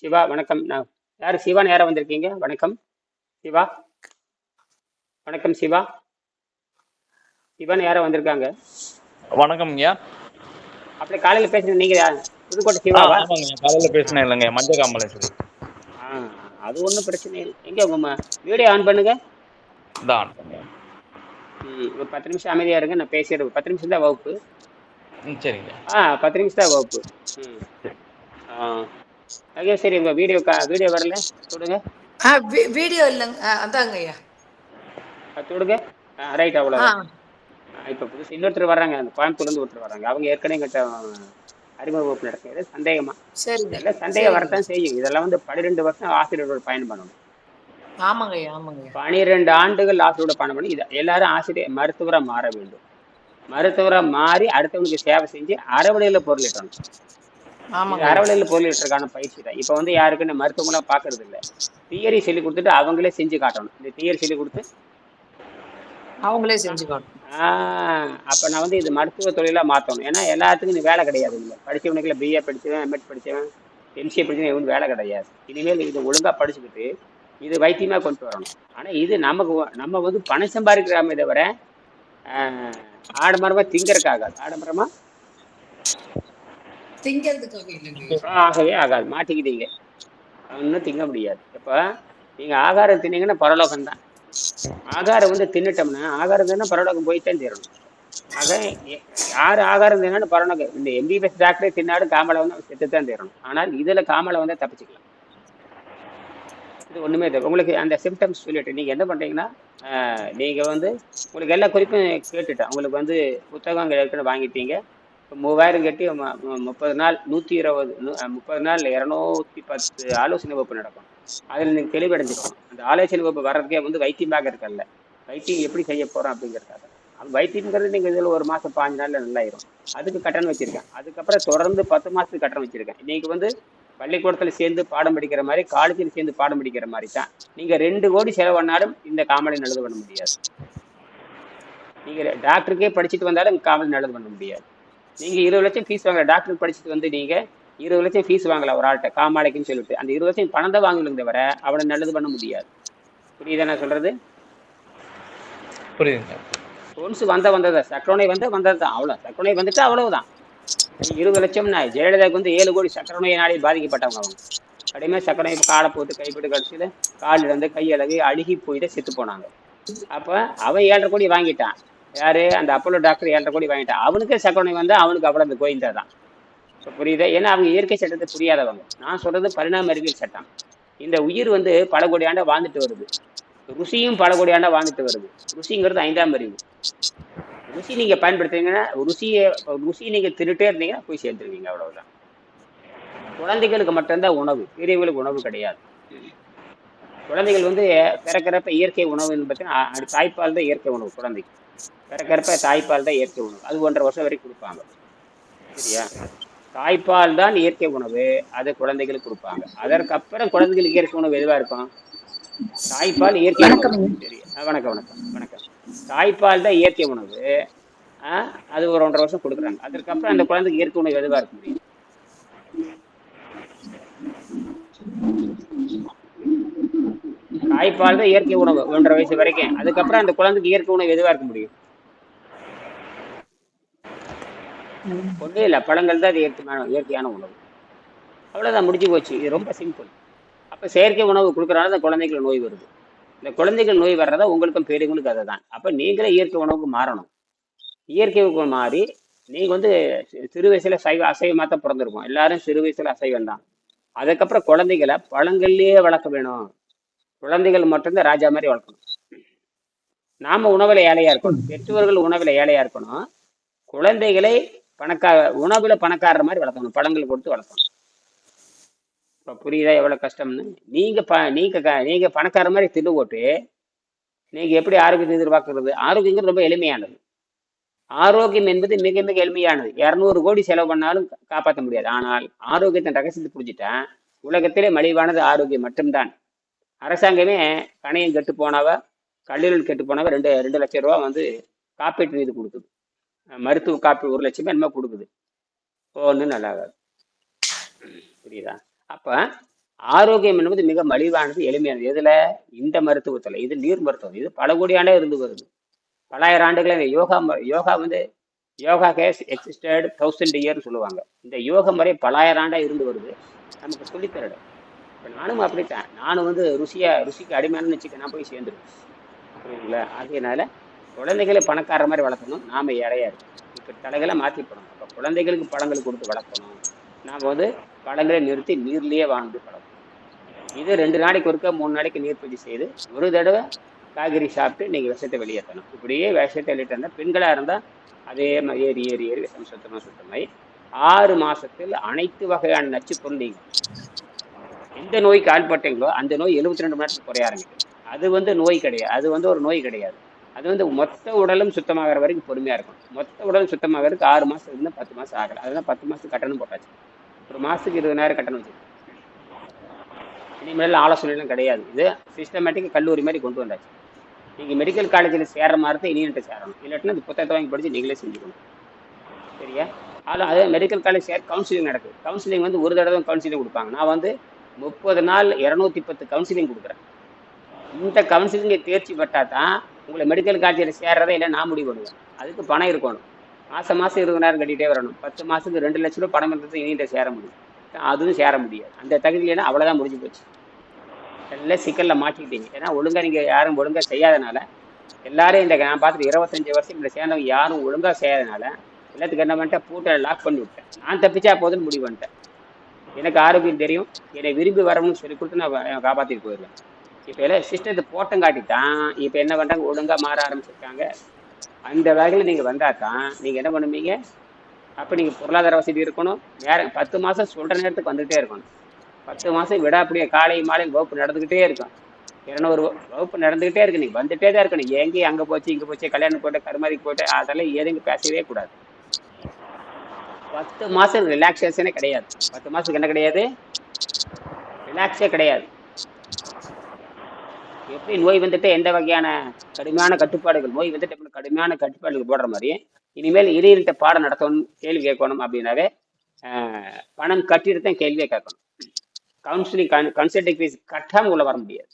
சிவா வணக்கம். நான் யார் சிவா? நேரம் வந்திருக்கீங்க? வணக்கம். சிவா? வணக்கம் சிவா. சிவன் யாரோ வந்திருக்காங்க? வணக்கம் ஐயா. அப்படி காலையில பேசுறது நீங்க யாரு? புதுக்கோட்டை ஆமாங்க காலையில பேசினேன் இல்லைங்க மஞ்சள் காமலேஸ்வரி. அது ஒன்றும் பிரச்சனை இல்லை. எங்க உங்க வீடியோ ஆன் பண்ணுங்க. தான் ம், ஒரு பத்து நிமிஷம் அமைதியா இருங்க. நான் பேசிடுறேன். பத்து நிமிஷம் தான் வகுப்பு. ம் சரிங்க. ஆ பத்து நிமிஷம் தான் வகுப்பு. ம். ஆ. ஐயா சரி உங்க வீடியோ வீடியோ வரல. தொடுங்க. ஆ வீடியோ இல்லைங்க. அதாங்க ஐயா. தொடுங்க. ரைட் அவ்வளோ இப்போ புதுசு இன்னொருத்தர் வர்றாங்க. அந்த கோயம்புத்தூர்லேருந்து ஒருத்தர் வர்றாங்க. அவங்க ஏற்கனவே எங்கிட்ட அறிமுக வகுப்பு நடக்கிறது சந்தேகமா. சரிங்க. இதெல்லாம் சந்தேகம் வரத்தான் செய்யும். இதெல்லாம் வந்து பன்னிரெண்டு வருஷம் ஆசிரியரோட பயணம் பண்ணணும். ஆமாங்க ஆமாங்க பனிரெண்டு ஆண்டுகள் ஆசிரியரோட பயணம் பண்ணி இதை எல்லாரும் ஆசிரியர் மருத்துவராக மாற வேண்டும். மருத்துவராக மாறி அடுத்தவனுக்கு சேவை செஞ்சு அறவழியில் பொருளிட்டணும் அறவழியில் பொருளிட்டுறதுக்கான பயிற்சி தான். இப்போ வந்து யாருக்குன்னு மருத்துவங்களாம் பார்க்கறது இல்லை தியரி சொல்லி கொடுத்துட்டு அவங்களே செஞ்சு காட்டணும். இந்த தியரி சொல்லி கொடுத்து அவங்களே செஞ்சு காட்டும் அப்போ நான் வந்து இது மருத்துவ தொழிலாக மாற்றணும் ஏன்னா எல்லாத்துக்கும் இது வேலை கிடையாது இல்லை படித்தவனுக்குள்ள பிஏ படித்தவன் எம்எட் படித்தவன் எம்சிஏ படித்தவன் எவனும் வேலை கிடையாது. இனிமேல் இது ஒழுங்காக படிச்சுக்கிட்டு இது வைத்தியமாக கொண்டு வரணும். ஆனால் இது நமக்கு நம்ம வந்து பணம் சம்பாதிக்கிறாமே தவிர ஆடம்பரமாக திங்கறதுக்காக ஆடம்பரமாக திங்கிறதுக்காக இல்லைங்க. ஆகவே ஆகாது. மாட்டிக்கிட்டீங்க. ஒன்றும் திங்க முடியாது. இப்போ நீங்கள் ஆகாரம் தின்னீங்கன்னா பரலோகம் தான் ஆகாரம் வந்து தின்னுட்டோம்னா ஆகாரம் தின்னா பரலோகம் போய் தேரணும் தீரணும் ஆக யார் ஆகாரம் தின்னாலும் பரலோகம் இந்த எம்பிபிஎஸ் டாக்டரே தின்னாலும் காமலை வந்து செத்து தான் தீரணும் ஆனால் இதில் காமலை வந்து தப்பிச்சுக்கலாம். இது ஒன்றுமே இல்லை. உங்களுக்கு அந்த சிம்டம்ஸ் சொல்லிட்டு நீங்கள் என்ன பண்ணுறீங்கன்னா நீங்கள் வந்து உங்களுக்கு எல்லா குறிப்பும் கேட்டுட்டேன். உங்களுக்கு வந்து புத்தகம் ஏற்கனவே வாங்கிட்டீங்க. மூவாயிரம் கட்டி முப்பது நாள் நூற்றி இருபது நூ- முப்பது நாள் இரநூத்தி பத்து ஆலோசனை வகுப்பு நடக்கும். அதில் நீங்கள் தெளிவடைஞ்சிக்கணும். அந்த ஆலோசனை வகுப்பு வர்றதுக்கே வந்து வைத்தியமாக இருக்கல வைத்தியம் எப்படி செய்ய போகிறோம் அப்படிங்கிறதுக்காக. வைத்தியங்கிறது நீங்கள் இதில் ஒரு மாதம் பாஞ்சு நாளில் நல்லாயிரும். அதுக்கு கட்டணம் வச்சுருக்கேன். அதுக்கப்புறம் தொடர்ந்து பத்து மாதத்துக்கு கட்டணம் வச்சுருக்கேன். இன்னைக்கு வந்து பள்ளிக்கூடத்தில் சேர்ந்து பாடம் படிக்கிற மாதிரி காலேஜில் சேர்ந்து பாடம் படிக்கிற மாதிரி தான். நீங்கள் ரெண்டு கோடி செலவு பண்ணாலும் இந்த காமலை நல்லது பண்ண முடியாது. நீங்கள் டாக்டருக்கே படிச்சுட்டு வந்தாலும் காமலை நல்லது பண்ண முடியாது. நீங்கள் இருபது லட்சம் ஃபீஸ் வாங்கல டாக்டர் படிச்சுட்டு வந்து நீங்கள் இருபது லட்சம் ஃபீஸ் வாங்கலாம் ஒரு ஆள்கிட்ட காமாலைக்குன்னு சொல்லிட்டு. அந்த இருபது லட்சம் பணம் தான் வாங்கலுங்க தவிர அவனை நல்லது பண்ண முடியாது. புரியுதா நான் சொல்கிறது புரியுதுங்க. ஒன்ஸ் வந்த வந்தது? சக்கரனை வந்த வந்தது? தான் அவ்வளோ சக்கரனை வந்துட்டு அவ்வளவுதான். இருபது லட்சம்னா ஜெயலலிதாவுக்கு வந்து ஏழு கோடி சக்கரை நோயினாலே பாதிக்கப்பட்டவங்க அவங்க. கடுமையாக சக்கரை காலை போட்டு கைப்பட்டு கடைசியில் கால் இழந்து கையழகு அழுகி போய் தான் செத்து போனாங்க. அப்போ அவன் ஏழரை கோடி வாங்கிட்டான். யாரு? அந்த அப்போலோ டாக்டர் ஏழரை கோடி வாங்கிட்டான் அவனுக்கே சக்கர நோய் வந்தால் அவனுக்கு அவ்வளோ அந்த கோயிந்தா தான். ஸோ புரியுது? ஏன்னா அவங்க இயற்கை சட்டத்தை புரியாதவங்க. நான் சொல்றது பரிணாம அறிவியல் சட்டம். இந்த உயிர் வந்து பல கோடி ஆண்டா வாழ்ந்துட்டு வருது. ருசியும் பல கோடி ஆண்டா வாழ்ந்துட்டு வருது. ருசிங்கிறது ஐந்தாம் அறிவு. ருசி நீங்க பயன்படுத்துறீங்கன்னா ருசியை ருசி நீங்க திருட்டே இருந்தீங்கன்னா போய் சேர்ந்துருவீங்க அவ்வளவுதான். குழந்தைகளுக்கு மட்டும்தான் உணவு. பெரியவங்களுக்கு உணவு கிடையாது. குழந்தைகள் வந்து பிறக்கிறப்ப இயற்கை உணவுன்னு பார்த்தீங்கன்னா அது தாய்ப்பால் தான் இயற்கை உணவு குழந்தைக்கு. பிறக்கிறப்ப தாய்ப்பால் தான் இயற்கை உணவு. அது ஒன்றரை வருஷம் வரைக்கும் கொடுப்பாங்க. சரியா? தாய்ப்பால் தான் இயற்கை உணவு. அதை குழந்தைகளுக்கு கொடுப்பாங்க. அதற்கப்புறம் குழந்தைகளுக்கு இயற்கை உணவு எதுவா இருக்கும்? தாய்ப்பால் இயற்கை உணவு. சரி. வணக்கம் வணக்கம் வணக்கம். தாய்ப்பால் தான் இயற்கை உணவு. அது ஒரு ஒன்றரை வருஷம் கொடுக்குறாங்க. அதற்கப்புறம் அந்த குழந்தைக்கு இயற்கை உணவு எதுவா இருக்க முடியும் தாய்ப்பால் தான் இயற்கை உணவு ஒன்றரை வயசு வரைக்கும். அதுக்கப்புறம் அந்த குழந்தைக்கு இயற்கை உணவு எதுவாக இருக்க முடியும்? ஒன்றும் இல்லை பழங்கள் தான் அது இயற்கையான இயற்கையான உணவு. அவ்வளோதான் முடிஞ்சு போச்சு. இது ரொம்ப சிம்பிள் அப்போ செயற்கை உணவு கொடுக்குறனால அந்த குழந்தைகள் நோய் வருது. இந்த குழந்தைகள் நோய் வர்றதா உங்களுக்கும் பெரியவங்களுக்கு அதை தான் அப்போ நீங்களே இயற்கை உணவுக்கு மாறணும். இயற்கை மாறி நீங்கள் வந்து சிறு வயசில் சைவ அசைவமாக தான் பிறந்திருக்கோம். எல்லாரும் சிறு வயசில் அசைவம் தான் அதுக்கப்புறம் குழந்தைகளை பழங்கள்லேயே வளர்க்க வேணும். குழந்தைகள் மட்டும்தான் ராஜா மாதிரி வளர்க்கணும். நாம உணவில் ஏழையாக இருக்கணும். பெற்றோர்கள் உணவில் ஏழையாக இருக்கணும். குழந்தைகளை பணக்கார உணவுல பணக்காரர் மாதிரி வளர்க்கணும். பழங்கள் கொடுத்து வளர்க்கணும். இப்போ புரியுதா எவ்வளோ கஷ்டம்னு? நீங்க ப நீங்க க- நீங்க பணக்கார மாதிரி தின்னு போட்டு நீங்க எப்படி ஆரோக்கியத்தை எதிர்பார்க்கறது? ஆரோக்கியங்கிறது ரொம்ப எளிமையானது. ஆரோக்கியம் என்பது மிக மிக எளிமையானது. இரநூறு கோடி செலவு பண்ணாலும் காப்பாற்ற முடியாது. ஆனால் ஆரோக்கியத்தின் ரகசியத்தை புரிஞ்சுட்டா உலகத்திலே மலிவானது ஆரோக்கியம் மட்டும்தான். அரசாங்கமே கணையம் கெட்டு போனவ கல்லீரல் கெட்டு போனவ ரெண்டு ரெண்டு லட்சம் ரூபா வந்து காப்பீட்டு நிதி கொடுக்குது. மருத்துவ காப்பீடு ஒரு லட்சமே என்னமோ கொடுக்குது. ஒன்றும் நல்லாகாது. புரியுதா? அப்போ ஆரோக்கியம் என்பது மிக மலிவானது எளிமையானது. எதில்? இந்த மருத்துவத்தில். இது நீர் மருத்துவம். இது பல கோடி ஆண்டே இருந்து வருது. பலாயிரம் ஆண்டுகளை யோகா யோகா வந்து யோகா கேஸ் எக்ஸிஸ்டட் தௌசண்ட் இயர்னு சொல்லுவாங்க. இந்த யோக முறை பலாயிரம் ஆண்டாக இருந்து வருது. நமக்கு சொல்லித்தரடு இப்போ நானும் அப்படித்தான். நானும் வந்து ருசியா ருசிக்கு அடிமையானு வச்சுக்க நான் போய் சேர்ந்துருவேன். புரியுதுங்களா? ஆகையினால குழந்தைகளை பணக்கார மாதிரி வளர்க்கணும். நாம ஏழையா இருக்கணும். இப்போ தலைகளை மாற்றி போடணும். அப்போ குழந்தைகளுக்கு பழங்கள் கொடுத்து வளர்க்கணும். நாம் வந்து பழங்களை நிறுத்தி நீர்லேயே வாழ்ந்து பழகணும் இது ரெண்டு நாளைக்கு ஒருக்க மூணு நாளைக்கு நீர்ப்பயிற்சி செய்து ஒரு தடவை காய்கறி சாப்பிட்டு நீங்கள் விஷத்தை வெளியேற்றணும். இப்படியே விஷத்தை வெளியிட்டு இருந்தால் பெண்களாக இருந்தால் அதே மாதிரி ஏறி ஏறி ஏறி விஷம் சுத்தமாக சுத்தமாகி ஆறு மாசத்தில் அனைத்து வகையான நச்சு பொருள் நீங்கள் எந்த நோய்க்கு ஆள்பட்டீங்களோ அந்த நோய் எழுபத்தி ரெண்டு மணி நேரத்துக்கு குறைய ஆரம்பிக்கும். அது வந்து நோய் கிடையாது. அது வந்து ஒரு நோய் கிடையாது. அது வந்து மொத்த உடலும் சுத்தமாகிற வரைக்கும் பொறுமையாக இருக்கும். மொத்த உடலும் சுத்தமாகிறதுக்கு ஆறு மாதம் இருந்து பத்து மாதம் ஆகலை. அதெல்லாம் பத்து மாதத்துக்கு கட்டணம் போட்டாச்சு. ஒரு மாதத்துக்கு இருபதாயிரம் கட்டணம் வச்சு இனிமேல் ஆலோசனைலாம் கிடையாது. இது சிஸ்டமேட்டிக் கல்லூரி மாதிரி கொண்டு வந்தாச்சு. நீங்கள் மெடிக்கல் காலேஜில் சேர்ற மாதிரி தான் இனியன்ட்டு சேரணும். இல்லாட்டினா இந்த புத்தகத்தை வாங்கி படித்து நீங்களே செஞ்சுக்கணும். சரியா? அதில் அதே மெடிக்கல் காலேஜ் சேர் கவுன்சிலிங் நடக்குது. கவுன்சிலிங் வந்து ஒரு தடவை கவுன்சிலிங் கொடுப்பாங்க. நான் வந்து முப்பது நாள் இரநூத்தி பத்து கவுன்சிலிங் கொடுக்குறேன். இந்த கவுன்சிலிங்கை தேர்ச்சி பெற்றால் தான் உங்களை மெடிக்கல் காலேஜில் சேர்றதே இல்லை நான் முடிவு பண்ணுவேன். அதுக்கு பணம் இருக்கணும். மாதம் மாதம் இருபதாயிரம் கட்டிகிட்டே வரணும். பத்து மாதத்துக்கு ரெண்டு லட்ச ரூபா பணம் இருந்தது இனிகிட்ட சேர முடியும். அதுவும் சேர முடியாது. அந்த தகுதியிலனா அவ்வளோதான் முடிஞ்சு போச்சு. எல்லாம் சிக்கலில் மாட்டிக்கிட்டீங்க. ஏன்னா ஒழுங்காக நீங்கள் யாரும் ஒழுங்காக செய்யாதனால எல்லாரும் இந்த நான் பார்த்துட்டு இருபத்தஞ்சி வருஷம் இந்த சேர்ந்தவங்க யாரும் ஒழுங்காக செய்யாதனால எல்லாத்துக்கு என்ன பண்ணிட்டேன் பூட்டை லாக் பண்ணி விட்டேன். நான் தப்பிச்சா போதுன்னு முடிவு பண்ணிட்டேன். எனக்கு ஆரோக்கியம் தெரியும். என்னை விரும்பி வரணும்னு சொல்லி கொடுத்து நான் காப்பாற்றிட்டு போயிடுவேன். இப்போ எல்லாம் சிஸ்டத்தை போட்டம் காட்டிட்டான் இப்போ என்ன பண்ணுறாங்க ஒழுங்காக மாற ஆரம்பிச்சிருக்காங்க. அந்த வகையில் நீங்கள் வந்தால் தான் நீங்கள் என்ன பண்ணுவீங்க? அப்போ நீங்கள் பொருளாதார வசதி இருக்கணும். நேரம் பத்து மாதம் சொல்கிற நேரத்துக்கு வந்துகிட்டே இருக்கணும். பத்து மாதம் விடாப்படியே காலை மாலை வகுப்பு நடந்துக்கிட்டே இருக்கும். இரநூறு வகுப்பு நடந்துக்கிட்டே இருக்கு. நீங்கள் வந்துகிட்டே தான் இருக்கணும். எங்கேயும் அங்கே போச்சு இங்கே போச்சு கல்யாணம் போட்டு கருமாதிக்கு போட்டு அதெல்லாம் எதுங்க பேசவே கூடாது. பத்து மாதம் ரிலாக்ஸேஷனே கிடையாது. பத்து மாதத்துக்கு என்ன கிடையாது? ரிலாக்ஸே கிடையாது. எப்படி நோய் வந்துட்டு எந்த வகையான கடுமையான கட்டுப்பாடுகள் நோய் வந்துட்டு எப்படி கடுமையான கட்டுப்பாடுகள் போடுற மாதிரி இனிமேல் இடையிட்ட பாடம் நடத்தணும் கேள்வி கேட்கணும் அப்படின்னாவே பணம் கட்டிட்டு தான் கேள்வியே கேட்கணும். கவுன்சிலிங் கன்சல்டிங் ஃபீஸ் கட்டாமல் உள்ள வர முடியாது.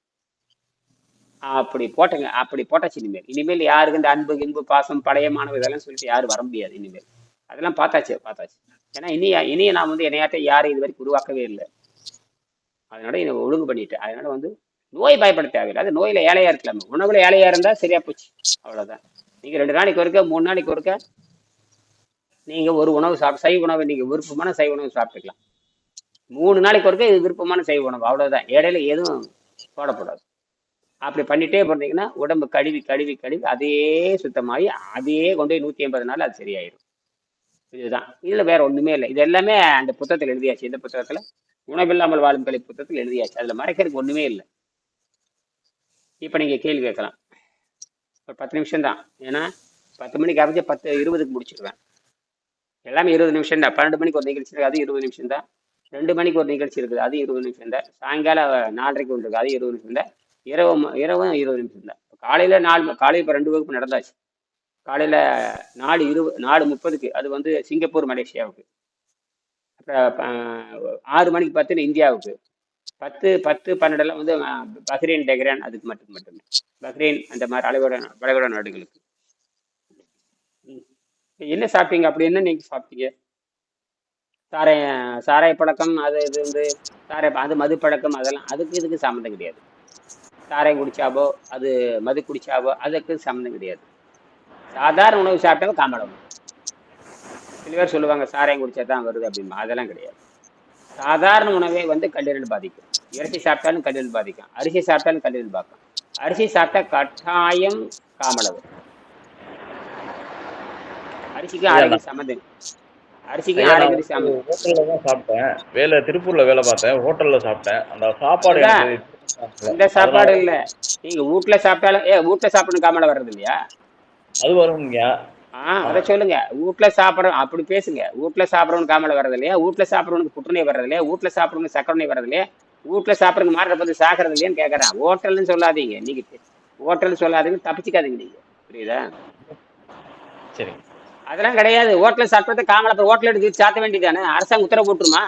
அப்படி போட்டங்க அப்படி போட்டாச்சு இனிமேல். இனிமேல் யாருக்கு இந்த அன்பு இன்பு பாசம் பழைய மாணவ இதெல்லாம் சொல்லிட்டு யாரும் வர முடியாது இனிமேல். அதெல்லாம் பார்த்தாச்சு பார்த்தாச்சு. ஏன்னா இனி இனிய நான் வந்து என்னையாட்ட யாரும் இது வரைக்கும் உருவாக்கவே இல்லை. அதனால இதை ஒழுங்கு பண்ணிட்டேன். அதனால வந்து நோய் பயப்பட தேவையில்லை. அது நோயில ஏழையா இருக்கலாமே. உணவுல ஏழையா இருந்தா சரியா போச்சு. அவ்வளவுதான். நீங்க ரெண்டு நாளைக்கு ஒருக்க மூணு நாளைக்கு ஒருக்க நீங்க ஒரு உணவு சாப்பிட்டு சைவ உணவு நீங்க விருப்பமான சைவ உணவு சாப்பிட்டுக்கலாம். மூணு நாளைக்கு ஒருக்க இது விருப்பமான சைவ உணவு. அவ்வளவுதான். இடையில எதுவும் போடக்கூடாது. அப்படி பண்ணிட்டே போனீங்கன்னா உடம்பு கழுவி கழுவி கழுவி அதே சுத்தமாகி அதே கொண்டு போய் நூத்தி ஐம்பது நாள் அது சரியாயிடும் இதுதான். இதுல வேற ஒண்ணுமே இல்லை. இது எல்லாமே அந்த புத்தகத்தில் எழுதியாச்சு. இந்த புத்தகத்துல உணவில்லாமல் வாழும் கலை புத்தகத்தில் எழுதியாச்சு. அதுல மறைக்கிறதுக்கு ஒண்ணுமே இல்லை. இப்ப நீங்க கேள்வி கேட்கலாம். ஒரு பத்து நிமிஷம் தான் ஏன்னா பத்து மணிக்கு ஆரம்பிச்சு பத்து இருபதுக்கு முடிச்சிருவேன். எல்லாமே இருபது நிமிஷம் தான் பன்னெண்டு மணிக்கு ஒரு நிகழ்ச்சி இருக்குது அது இருபது நிமிஷம் தான் ரெண்டு மணிக்கு ஒரு நிகழ்ச்சி இருக்குது அது இருபது நிமிஷம் தான் சாயங்காலம் நாலரைக்கு ஒன்று இருக்குது அது இருபது நிமிஷம் தான் இரவு இரவும் இருபது நிமிஷம் தான் காலையில நாலு காலையில் இப்போ ரெண்டு வகுப்பு நடந்தாச்சு. காலையில் நாலு இருபது நாலு முப்பதுக்கு அது வந்து சிங்கப்பூர் மலேசியாவுக்கு. அப்புறம் ஆறு மணிக்கு பத்துன்னு இந்தியாவுக்கு. பத்து பத்து பன்னெண்டெல்லாம் வந்து அஹ், பஹ்ரைன் டெஹ்ரான் அதுக்கு மட்டும் மட்டுமே. பஹ்ரைன் அந்த மாதிரி அலைவட வளைகுடா நாடுகளுக்கு. ம். என்ன சாப்பிட்டீங்க? அப்படி என்ன சாப்பிட்டீங்க? சாராய சாராய பழக்கம் அது இது வந்து சாராய அது மது பழக்கம் அதெல்லாம் அதுக்கு இதுக்கு சம்மந்தம் கிடையாது. சாராயம் குடிச்சாவோ அது மது குடிச்சாவோ அதுக்கு சம்மந்தம் கிடையாது. சாதாரண உணவு சாப்பிட்டாவோ காமடம் சில பேர் சொல்லுவாங்க சாராயம் குடிச்சா தான் வருது அப்படின்பா அதெல்லாம் கிடையாது. சாதாரண உணவே வந்து கல்லீரல் பாதிக்கும். இறைச்சி சாப்பிட்டாலும் கல்லீரல் பாதிக்கும். அரிசி சாப்பிட்டாலும் கல்லீரல் பாதிக்கும். அரிசி சாப்பிட்டா கட்டாயம் காமளவு அரிசிக்கு ஐயா, ஆரோக்கிய சம்மந்தம் அரிசிக்கு ஐயா, நான் ஆரோக்கிய வந்து சம்மந்தம் ஹோட்டல்ல தான் சாப்பிட்டேன். வேலை திருப்பூர்ல வேலை பார்த்தேன். ஹோட்டல்ல சாப்பிட்டேன். அந்த சாப்பாடு இந்த சாப்பாடு இல்ல. நீங்க வீட்ல சாப்பிட்டாலும் ஏ வீட்ல சாப்பிடணும் காமல வர்றது இல்லையா? அது வருங்க ஆ அதை சொல்லுங்க. வீட்ல சாப்பிடறோம் அப்படி பேசுங்க. வீட்ல சாப்பிடறவனுக்கு காமல வர்றது இல்லையா? வீட்ல சாப்பிடறவனுக்கு புற்றுநோய் வர்றது இல்லையா? வீட்ல சாப்பிடறவனுக்கு சக்கரை நோய் வர்றது இல்லையா? வீட்ல சாப்பிடறவங்க மாறுற பார்த்து சாகிறது இல்லையான்னு கேட்கறேன் ஹோட்டல்னு சொல்லாதீங்க. நீங்க ஹோட்டல் சொல்லாதீங்க தப்பிச்சுக்காதீங்க நீங்க. புரியுதா? சரிங்க அதெல்லாம் கிடையாது. ஹோட்டல்ல சாப்பிட்டது காமல அப்புறம் ஹோட்டல் எடுத்து சாத்த வேண்டியதானே அரசாங்கம் உத்தரவு போட்டுருமா?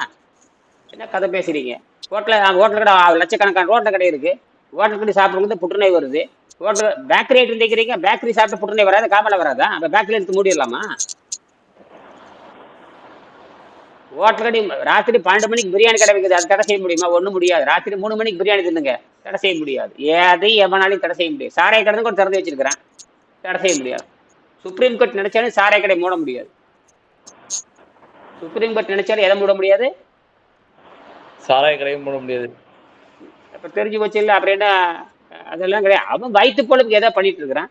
என்ன கதை பேசுறீங்க? ஹோட்டலில் ஹோட்டல் கடை லட்சக்கணக்கான ஹோட்டல் கடை இருக்கு. ஹோட்டல் கடை சாப்பிட்றது புற்றுநோய் வருது. ஹோட்டல் பேக்கரி ஐட்டம் தைக்கிறீங்க பேக்கரி சாப்பிட்டு புற்றுநோய் வராது காமலை வராதா? அந்த பேக்கரி எடுத்து மூடிடலாமா? ஹோட்டல் கடை ராத்திரி பன்னெண்டு மணிக்கு பிரியாணி கடை வைக்குது அது தடை செய்ய முடியுமா? ஒன்றும் முடியாது. ராத்திரி மூணு மணிக்கு பிரியாணி தின்னுங்க தடை செய்ய முடியாது. எதையும் எவனாலையும் தடை செய்ய முடியாது. சாராய கடை கூட திறந்து வச்சிருக்கிறேன் தடை செய்ய முடியாது. சுப்ரீம் கோர்ட் நினைச்சாலும் சாராய கடை மூட முடியாது. சுப்ரீம் கோர்ட் நினைச்சாலும் எதை மூட முடியாது? சாராய கடையும் போட முடியாது. அப்ப தெரிஞ்சு போச்சு இல்லை அப்புறம் என்ன? அதெல்லாம் கிடையாது. அவன் வயிற்று பொழப்புக்கு எதாவது பண்ணிட்டு இருக்கிறான்.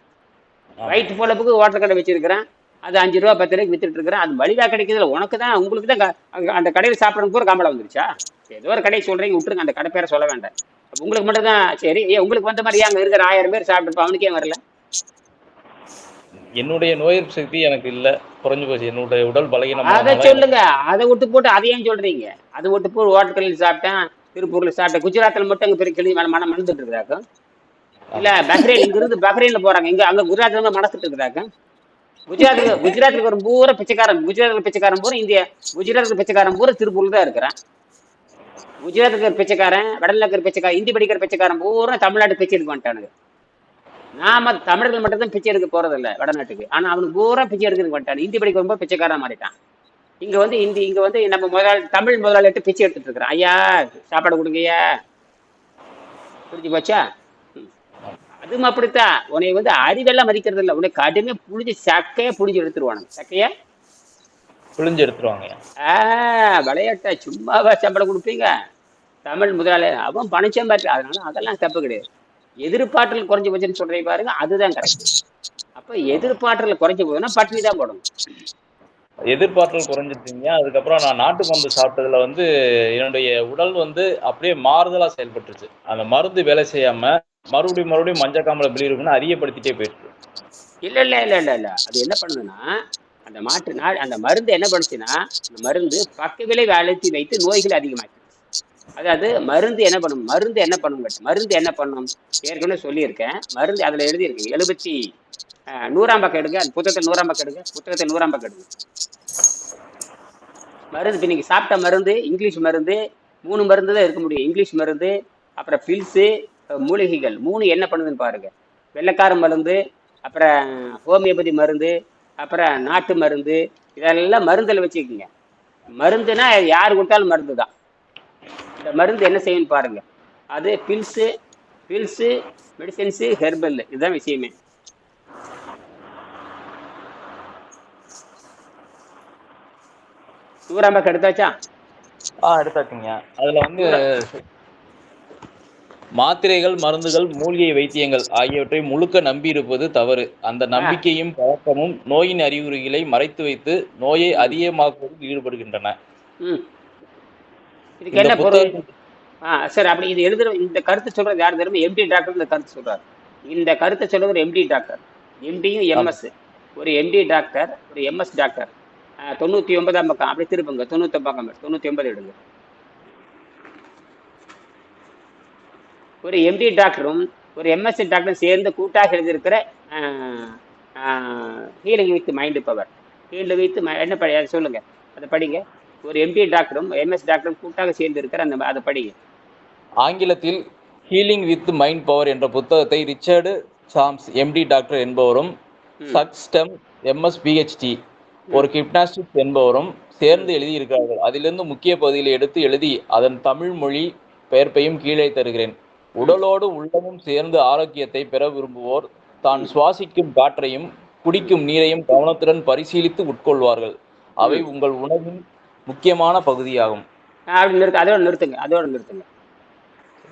வயிற்று பொழப்புக்கு ஹோட்டல் கடை வச்சிருக்கிறான். அது அஞ்சு ரூபா பத்து ரூபாய்க்கு வித்துட்டு இருக்கிறான். அது மலிவா கிடைக்குதுல உனக்கு தான் உங்களுக்கு தான் அந்த கடையில் சாப்பிட்றது பூரா காமலை வந்துருச்சா? ஏதோ ஒரு கடை சொல்றீங்க விட்டுருங்க. அந்த கடை பேரை சொல்ல வேண்டாம். உங்களுக்கு மட்டும் தான் சரி. ஏன் உங்களுக்கு வந்த மாதிரி அங்க இருக்கிற ஆயிரம் பேர் சாப்பிட்டு அவனுக்கே வரல? என்னுடைய நோய் எதிர்ப்பு சக்தி எனக்கு இல்ல. குறைஞ்சு போச்சு. என்னுடைய உடல் அதை பலகீனமான சொல்லுங்க. அதை விட்டு போட்டு அதையும் சொல்றீங்க? அதை விட்டு போட்டு ஹோட்டலில் சாப்பிட்டேன் திருப்பூர்ல சாப்பிட்டேன். குஜராத்ல மட்டும் அங்க பெரிய கிளி மன மனம் மணந்துட்டு இருக்கிறாக்கும் இல்ல பஹ்ரைன் இங்க இருந்து பஹ்ரைன்ல போறாங்க. இங்க அங்க குஜராத்ல இருந்து மனசுட்டு இருக்கிறாங்க குஜராத்துக்கு குஜராத்துக்கு ஒரு பூரா பிச்சைக்காரன் குஜராத்ல பிச்சைக்காரன் பூரா இந்தியா குஜராத்துக்கு பிச்சைக்காரன் பூரா திருப்பூர்ல தான் இருக்கிறான். குஜராத்துக்கு ஒரு பிச்சைக்காரன் வடல இருக்கிற பிச்சைக்காரன் இந்தி படிக்கிற பிச்சைக்காரன் பூரா தமிழ்நாட்டு பிச்சை எடுக்க மாட்டானுங்க. நாம தமிழர்கள் மட்டும் தான் பிச்சை எடுக்க போறதில்ல வடநாட்டுக்கு. ஆனா அவனுக்கு பூரா பிச்சை எடுக்க மாட்டான். இந்தி படிக்க ரொம்ப பிச்சைக்காரன் மாறிட்டான். இங்க வந்து இந்தி இங்க வந்து நம்ம முதலாளி தமிழ் முதலாளிட்டு பிச்சை எடுத்துட்டு இருக்கிறான். ஐயா சாப்பாடு கொடுங்கய்யா. புரிஞ்சு போச்சா? அதுவும் அப்படித்தான். உன்னை வந்து அறிவெல்லாம் மதிக்கிறது இல்லை உன்னை கடுமையா புளிஞ்சு சக்கையா புளிஞ்சு எடுத்துருவானுங்க. சக்கையா? பிழிஞ்சு எடுத்துருவாங்க. ஆ விளையாட்டா சும்மாவா சம்பளம் கொடுப்பீங்க? தமிழ் முதலாளி அவன் பணம் சம்பாதிச்சு அதனால அதெல்லாம் தப்பு கிடையாது. எதிர்பார்த்தல் குறைஞ்சு போச்சுன்னு சொல்றீங்க பாருங்க அதுதான் கரெக்ட் அப்ப எதிர்பார்த்தல் குறைஞ்சு போகுதுன்னா பட்டினி தான் போடணும். எதிர்பார்த்தல் குறைஞ்சிருச்சீங்க. அதுக்கப்புறம் நான் நாட்டு மருந்து சாப்பிட்டதுல வந்து என்னுடைய உடல் வந்து அப்படியே மாறுதலா செயல்பட்டுருச்சு. அந்த மருந்து வேலை செய்யாம மறுபடியும் மறுபடியும் மஞ்சள் காமலை பிளீருக்குன்னு அறியப்படுத்திட்டே போயிட்டு இல்ல இல்ல இல்ல இல்ல இல்ல. அது என்ன பண்ணுதுன்னா அந்த மாற்று நாள் அந்த மருந்து என்ன பண்ணுச்சுன்னா அந்த மருந்து பக்க விளைவு அழுத்தி வைத்து நோய்கள் அதிகமாக்கி அதாவது மருந்து என்ன பண்ணும் மருந்து என்ன பண்ணும் மருந்து என்ன பண்ணும்? ஏற்கனவே சொல்லியிருக்கேன். மருந்து அதுல எழுதியிருக்கு. எழுபத்தி நூறாம் பக்கம் எடுங்க. அந்த புத்தகத்தை நூறாம் பக்கம் எடுங்க. புத்தகத்தை நூறாம் பக்கம் எடுங்க. மருந்து இப்போ நீங்கள் சாப்பிட்ட மருந்து இங்கிலீஷ் மருந்து மூணு மருந்து தான் இருக்க முடியும். இங்கிலீஷ் மருந்து அப்புறம் பில்ஸு மூலிகைகள். மூணு என்ன பண்ணுதுன்னு பாருங்க. வெள்ளைக்கார மருந்து அப்புறம் ஹோமியோபதி மருந்து அப்புறம் நாட்டு மருந்து இதெல்லாம் மருந்தில் வச்சுக்கோங்க. மருந்துனா யார் கொடுத்தாலும் மருந்து தான். இந்த மருந்து என்ன செய்யும்னு பாருங்க. அது பில்ஸு பில்ஸு மெடிசன்ஸு ஹெர்பல் இதுதான் விஷயமே. நூறாம் பக்கம் எடுத்தாச்சா ஆ எடுத்தாச்சுங்க. அதுல வந்து மாத்திரைகள் மருந்துகள் மூலிகை வைத்தியங்கள் ஆகியவற்றை முழுக்க நம்பி இருப்பது தவறு. அந்த நம்பிக்கையும் பழக்கமும் நோயின் அறிகுறிகளை மறைத்து வைத்து நோயை அதிகமாக்குவதில் ஈடுபடுகின்றன. இதுக்கு என்ன பொருள்? புத்தகத்தில் ஆ சரி அப்படி இது எழுதுற இந்த கருத்து சொல்றது யார் தெரியுமா? எம்டி டாக்டர் இந்த கருத்து சொல்றாரு. இந்த கருத்தை சொல்றது ஒரு எம்டி டாக்டர் எம்டியும் எம்எஸ் ஒரு எம்டி டாக்டர் ஒரு எம்எஸ் டாக்டர் தொண்ணூத்தி ஒன்பதாம் பக்கம். அப்படியே திருப்புங்க. தொண்ணூத்தி பக்கம். தொண்ணூத்தி ஒன்பது எடுங்க. ஒரு எம்டி டாக்டரும் ஒரு எம்எஸ்சி டாக்டரும் சேர்ந்து கூட்டாக எழுதியிருக்கிற healing with mind power healing with என்ன படி சொல்லுங்க. அதை படிங்க. ஒரு எம்டி டாக்டரும் எம்எஸ் டாக்டரும் கூட்டாக சேர்ந்து இருக்கிற அந்த அதை படிங்க. ஆங்கிலத்தில் ஹீலிங் வித் மைண்ட் பவர் என்ற புத்தகத்தை ரிச்சர்டு சாம்ஸ் எம்டி டாக்டர் என்பவரும். சக்ஸ்டம் எம்எஸ் பிஹெச்டி ஒரு கிப்னாஸ்டிக் என்பவரும் சேர்ந்து எழுதியிருக்கிறார்கள். அதிலிருந்து முக்கிய பகுதிகளை எடுத்து எழுதி அதன் தமிழ் மொழி பெயர்ப்பையும் கீழே தருகிறேன். உடலோடு உள்ளமும் சேர்ந்து ஆரோக்கியத்தை பெற விரும்புவோர் தான் சுவாசிக்கும் காற்றையும் குடிக்கும் நீரையும் கவனத்துடன் பரிசீலித்து உட்கொள்வார்கள். அவை உங்கள் உணவின் முக்கியமான பகுதியாகும். ஆ, அப்படி நிறுத்து அதோட நிறுத்துங்க அதோட நிறுத்துங்க.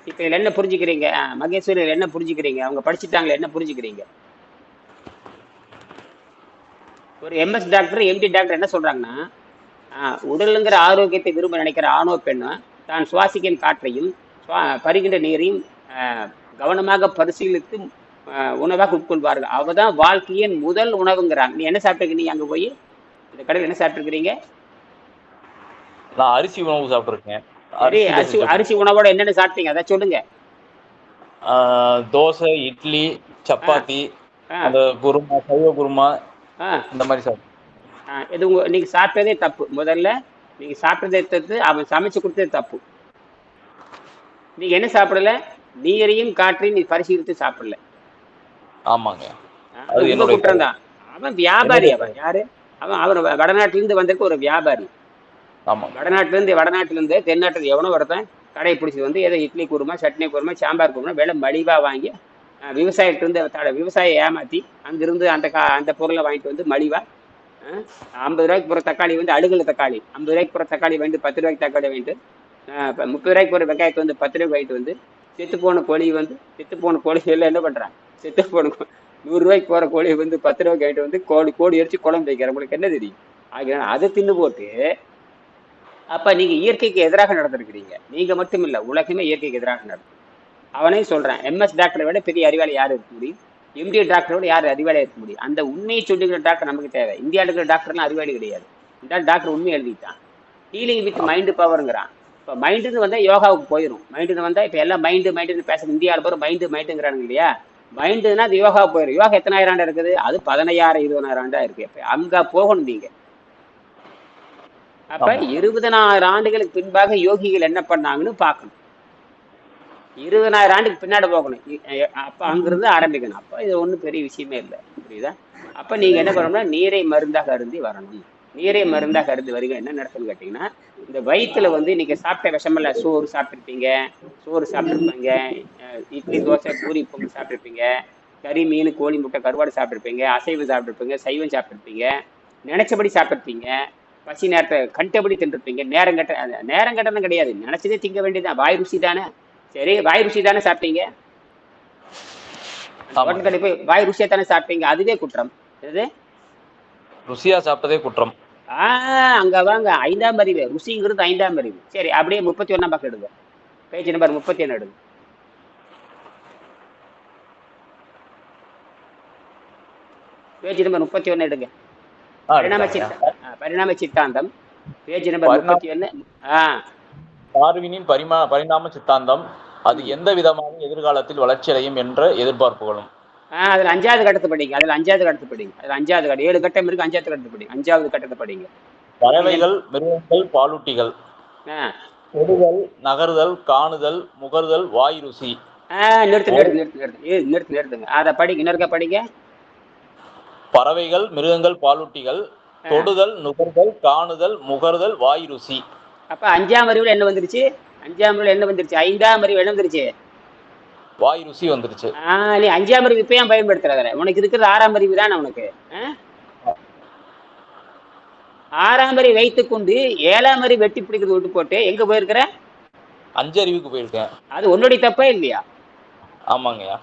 இப்போ இதில் என்ன புரிஞ்சுக்கிறீங்க? ஆ, மகேஸ்வரி இதுல என்ன புரிஞ்சுக்கிறீங்க? அவங்க படிச்சுட்டாங்களே என்ன புரிஞ்சுக்கிறீங்க? ஒரு எம்எஸ் டாக்டர் எம்டி டாக்டர் என்ன சொல்றாங்கன்னா ஆ, உடலுங்கிற ஆரோக்கியத்தை விரும்ப நினைக்கிற ஆணோ பெண்ணோ தான் சுவாசிக்கும் காற்றையும் பருகின்ற நீரையும் கவனமாக பரிசீலித்து உணவாக உட்கொள்வார்கள். அவதான் வாழ்க்கையின் முதல் உணவுங்கிறாங்க. நீ என்ன சாப்பிட்டுருக்க? நீ அங்கே போய் இந்த கடையில் என்ன சாப்பிட்டுருக்கிறீங்க? நான் அரிசி உணவு சாப்பிட்ருக்கேன் அரிசி அரிசி உணவோட என்னென்ன சாப்பிட்டீங்க? அதை சொல்லுங்க. தோசை இட்லி சப்பாத்தி அந்த குருமா சைவ குருமா இந்த மாதிரி சாப்பிட்டேன் ஆ, இது உங்க நீங்க சாப்பிட்டதே தப்பு. முதல்ல நீங்க சாப்பிட்டதே தத்து அவன் சமைச்சு கொடுத்தது தப்பு. நீங்க என்ன சாப்பிடல? நீரையும் காற்றையும் நீ பரிசீலித்து சாப்பிடல. ஆமாங்க. என்னுடைய குற்றம் தான். அவன் வியாபாரி அவன். யாரு? அவன் அவன் வ- வடநாட்டுல இருந்து வந்திருக்க ஒரு வியாபாரி. ஆமாங்க. வடநாட்டுல இருந்து வடநாட்டுல இருந்து தென்னாட்டுல எவனோ ஒருத்தன் கடையை பிடிச்சி வந்து ஏதோ இட்லி குருமா சட்னி குருமா சாம்பார் குருமா விலை மலிவா வாங்கி விவசாயத்திலிருந்து தட விவசாயியை ஏமாத்தி அங்கிருந்து அந்த கா அந்த பொருளை வாங்கிட்டு வந்து மலிவா அஹ், ஐம்பது ரூபாய்க்கு போகிற தக்காளி வந்து அழுகல தக்காளி. ஐம்பது ரூபாய்க்கு போகிற தக்காளி வாங்கிட்டு பத்து ரூபாய்க்கு தக்காளி வாங்கிட்டு இப்போ முப்பது ரூபாய்க்கு போகிற வெங்காயத்தை வந்து பத்து ரூபாய்க்கு வாங்கிட்டு வந்து செத்து போன கோழி வந்து செத்து போன கோழி எல்லாம் என்ன பண்றான் செத்து போன நூறுரூவாய்க்கு நூறு ரூபாய்க்கு போகிற கோழியை வந்து பத்து ரூபாய்க்கு வாங்கிட்டு வந்து கோழி கோழி எரிச்சு குழம்பு வைக்கிற உங்களுக்கு என்ன தெரியும்? ஆகிய அதை தின்னு போட்டு அப்ப நீங்க இயற்கைக்கு எதிராக நடந்திருக்கிறீங்க. நீங்க மட்டும் இல்ல உலகமே இயற்கைக்கு எதிராக நடக்கும். அவனையும் சொல்றேன் எம்எஸ் டாக்டரை விட பெரிய அறிவாளி யார் இருக்க முடியும்? எம்டி டாக்டரோட யார் அறிவாளியா இருக்க முடியும்? அந்த உண்மையை சொல்லுகிற டாக்டர் நமக்கு தேவை. இந்தியாவில் இருக்கிற டாக்டர்லாம் அறிவாளி கிடையாது. இந்த டாக்டர் உண்மை எழுதிட்டான். ஹீலிங் வித் மைண்டு பவருங்கிறான் இப்போ மைண்டுன்னு வந்தால் யோகாவுக்கு போயிடும் மைண்டுன்னு வந்தால் இப்போ எல்லாம் மைண்டு மைண்டுன்னு பேசுறது இந்தியாவில் பேர் மைண்டு மைண்டுங்கிறானுங்க இல்லையா? மைண்டுனா அது யோகாவுக்கு போயிடும் யோகா எத்தனாயிரம் ஆண்டா இருக்குது? அது பதினையாயிரம் இருபதாயிரம் ஆண்டா இருக்கு இப்போ. அங்கே போகணும் நீங்க. அப்ப. இருபதனாயிரம் ஆண்டுகளுக்கு பின்பாக யோகிகள் என்ன பண்ணாங்கன்னு பார்க்கணும். இருபதனாயிரம் ஆண்டுக்கு பின்னாடி போகணும். அப்ப அங்கிருந்து ஆரம்பிக்கணும். அப்ப இது ஒண்ணும் பெரிய விஷயமே இல்லை. புரியுதா? அப்ப நீங்க என்ன பண்ணணும்னா நீரை மருந்தாக அருந்தி வரணும். நீரை மருந்தாக அருந்தி வருக. என்ன நடக்கும்னு கேட்டீங்கன்னா இந்த வயித்துல வந்து நீங்க சாப்பிட்ட விஷமல்ல சோறு சாப்பிட்டிருப்பீங்க சோறு சாப்பிட்டிருப்பீங்க அஹ் இட்லி தோசை பூரி பொங்கல் சாப்பிட்டிருப்பீங்க கறி மீன் கோழி முட்டை கருவாடு சாப்பிட்டிருப்பீங்க அசைவம் சாப்பிட்டிருப்பீங்க சைவம் சாப்பிட்டிருப்பீங்க நினைச்சபடி சாப்பிட்டிருப்பீங்க பசி நேரத்தை கண்டபடி தின்றுப்பீங்க நேரம் கட்ட நேரம் கட்டணம் கிடையாது. நினைச்சதே திங்க வேண்டியதுதான். வாய் ருசி தானே? சரி வாய் ருசி தானே சாப்பிட்டீங்க? போய் வாய் ருசியா தானே சாப்பிட்டீங்க? அதுவே குற்றம். எது ருசியா சாப்பிட்டதே குற்றம். அங்க வாங்க. ஐந்தாம் அறிவு ருசிங்கிறது ஐந்தாம் அறிவு சரி அப்படியே முப்பத்தி ஒண்ணாம் பக்கம் எடுங்க. பேஜ் நம்பர் முப்பத்தி ஒன்று எடுங்க. பேஜ் நம்பர் முப்பத்தி ஒன்று எடுங்க. பரிணாம எடுத்தாங்க. சித்தா ஆ, பரிணாம சித்தாந்தம். பேஜ் நம்பர் முப்பத்தி ஒன்று ஆ. டார்வினின் பரிமா பரிணாம சித்தாந்தம். அது எந்த விதமான எதிர்காலத்தில் வளர்ச்சியடையும் என்ற எதிர்பார்ப்புகளும். அதில் அஞ்சாவது கட்டத்தை படிங்க. அதில் அஞ்சாவது கட்டத்தை படிங்க. அதில் அஞ்சாவது கட்டம் ஏழு கட்டம் இருக்கு அஞ்சாவது கட்டத்தை படிங்க. அஞ்சாவது கட்டத்தை படிங்க. பறவைகள் மிருகங்கள் பாலூட்டிகள். தொடுதல் நகர்தல் காணுதல் முகர்தல் வாய் ருசி. நிறுத்து நிறுத்து நிறுத்து நிறுத்து. ஏ, நிறுத்து நிறுத்துங்க. அதை படிங்க. இன்னொருக்கா படிங்க. பறவைகள் மிருகங்கள் பாலூட்டிகள். தொடுதல் நுகர்தல் காணுதல் முகர்தல் வாய் ருசி. அப்ப அஞ்சாம் அறிவுல என்ன வந்துருச்சு? அஞ்சாம் அறிவுல என்ன வந்துருச்சு? ஐந்தாம் அறிவு என்ன வந்துருச்சு? வாய் ருசி வந்துருச்சு நீ அஞ்சாம் அறிவு இப்ப ஏன் பயன்படுத்துறத உனக்கு இருக்கிறது ஆறாம் அறிவு தானே உனக்கு? ஆறாம் அறிவு வைத்துக்கொண்டு ஏழாம் அறிவு வெட்டி பிடிக்கிறது விட்டு போட்டு எங்க போயிருக்கிற? அஞ்சு அறிவுக்கு போயிருக்கேன். அது உன்னுடைய தப்பா இல்லையா? ஆமாங்கய்யா.